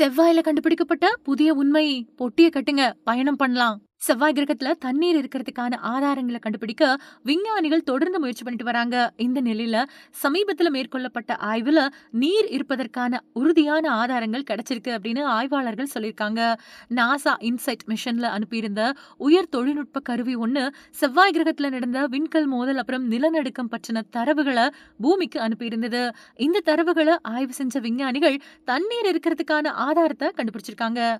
செவ்வாயில கண்டுபிடிக்கப்பட்ட புதிய உண்மை பொட்டிய கட்டுங்க பயணம் பண்ணலாம். செவ்வாய் கிரகத்துல தண்ணீர் இருக்கிறதுக்கான ஆதாரங்களை கண்டுபிடிக்க விஞ்ஞானிகள் தொடர்ந்து முயற்சி பண்ணிட்டு வராங்க. இந்த நிலையில சமீபத்துல மேற்கொள்ளப்பட்ட ஆய்வுல நீர் இருப்பதற்கான உறுதியான ஆதாரங்கள் கிடைச்சிருக்கு அப்படின்னு ஆய்வாளர்கள் சொல்லியிருக்காங்க. நாசா இன்சைட் மிஷன்ல அனுப்பியிருந்த உயர் தொழில்நுட்ப கருவி ஒண்ணு செவ்வாய் கிரகத்துல நடந்த விண்கல் மோதல் அப்புறம் நிலநடுக்கம் பற்றின தரவுகளை பூமிக்கு அனுப்பியிருந்தது. இந்த தரவுகளை ஆய்வு செஞ்ச விஞ்ஞானிகள் தண்ணீர் இருக்கிறதுக்கான ஆதாரத்தை கண்டுபிடிச்சிருக்காங்க.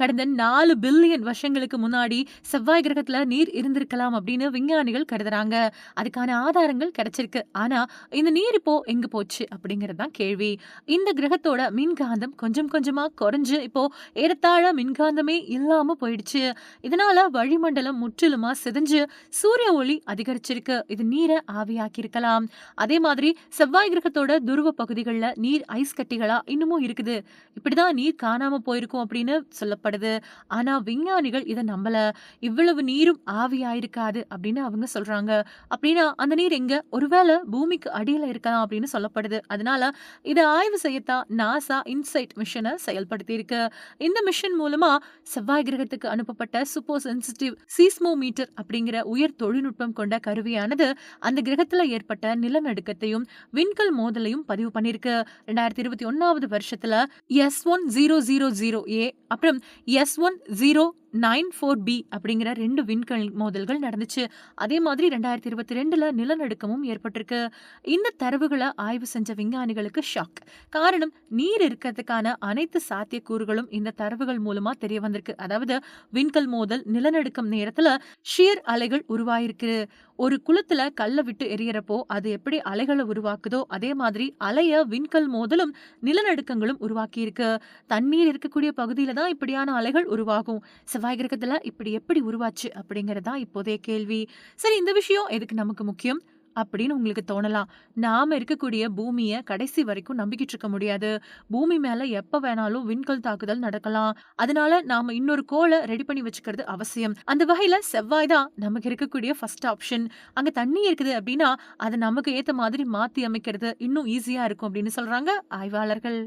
கடந்த நாலு பில்லியன் வருஷங்களுக்கு முன்னாடி செவ்வாய் கிரகத்துல நீர் இருந்திருக்கலாம் அப்படின்னு விஞ்ஞானிகள் கருதுறாங்க. அதுக்கான ஆதாரங்கள் கிடைச்சிருக்கு. ஆனா இந்த நீர் இப்போ எங்க போச்சு அப்படிங்கிறது தான் கேள்வி. இந்த கிரகத்தோட மின்காந்தம் கொஞ்சம் கொஞ்சமா குறைஞ்சு இப்போ ஏறத்தாழ மின்காந்தமே இல்லாம போயிடுச்சு. இதனால வளிமண்டலம் முற்றிலுமா சிதைஞ்சு சூரிய ஒளி அதிகரிச்சிருக்கு. இது நீரை ஆவியாக்கியிருக்கலாம். அதே மாதிரி செவ்வாய் கிரகத்தோட துருவ பகுதிகளில் நீர் ஐஸ் கட்டிகளா இன்னமும் இருக்குது. இப்படிதான் நீர் காணாம போயிருக்கும் அப்படின்னு சொல்ல சொல்லப்படுது ஆனா விஞ்ஞானிகள் இதை நம்பல. இவ்வளவு நீரும் ஆவியாயிருக்காது அப்படின்னு அவங்க சொல்றாங்க. அப்படின்னா அந்த நீர் எங்க? ஒருவேளை பூமிக்கு அடியில் இருக்கலாம் அப்படின்னு சொல்லப்படுது. அதனால இதை ஆய்வு செய்யத்தான் நாசா இன்சைட் மிஷனை செயல்படுத்தி இருக்கு இந்த மிஷன் மூலமா செவ்வாய் கிரகத்துக்கு அனுப்பப்பட்ட சூப்பர் சென்சிட்டிவ் சீஸ்மோமீட்டர் அப்படிங்கிற உயர் தொழில்நுட்பம் கொண்ட கருவியானது அந்த கிரகத்தில் ஏற்பட்ட நிலநடுக்கத்தையும் விண்கல் மோதலையும் பதிவு பண்ணியிருக்கு. ரெண்டாயிரத்தி இருபத்தி ஒன்னாவது வருஷத்துல S one zero zero zero A அப்புறம் S one zero nine four B அப்படிங்கிற ரெண்டு விண்கல் மோதல்கள் நடந்துச்சு. அதே மாதிரி ரெண்டாயிரத்தி இருபத்தி ரெண்டுல நிலநடுக்கமும் ஏற்பட்டிருக்கு. இந்த தரவுகளை ஆய்வு செஞ்ச விஞ்ஞானிகளுக்கு ஷாக். காரணம் நீர் இருக்கிறதுக்கான அனைத்து சாத்தியக்கூறுகளும் இந்த தரவுகள் மூலமா தெரிய வந்திருக்கு. அதாவது விண்கல் மோதல் நிலநடுக்கம் நேரத்துல ஷியர் அலைகள் உருவாயிருக்கு. ஒரு குளத்துல கல்லை விட்டு எரியறப்போ அது எப்படி அலைகளை உருவாக்குதோ அதே மாதிரி அலைய விண்கல் மோதலும் நிலநடுக்கங்களும் உருவாக்கி இருக்கு தண்ணீர் இருக்கக்கூடிய பகுதியில தான் இப்படியான அலைகள் உருவாகும். செவ்வாய் கிரகத்தில் இப்படி எப்படி உருவாச்சு அப்படிங்கிறதா இப்போதைய கேள்வி. சரி இந்த விஷயம் எதுக்கு நமக்கு முக்கியம்? அப்படின்னு உங்களுக்கு தோணலாம். நாம இருக்கக்கூடிய பூமியை கடைசி வரைக்கும் நம்பிக்கிட்டு இருக்க முடியாது. பூமி மேல எப்ப வேணாலும் விண்கல் தாக்குதல் நடக்கலாம். அதனால நாம இன்னொரு கோலை ரெடி பண்ணி வச்சுக்கிறது அவசியம். அந்த வகையில செவ்வாய் தான் நமக்கு இருக்கக்கூடிய ஃபர்ஸ்ட் ஆப்ஷன் அங்க தண்ணி இருக்குது அப்படின்னா அதை நமக்கு ஏத்த மாதிரி மாத்தி அமைக்கிறது இன்னும் ஈஸியா இருக்கும் அப்படின்னு சொல்றாங்க ஆய்வாளர்கள்.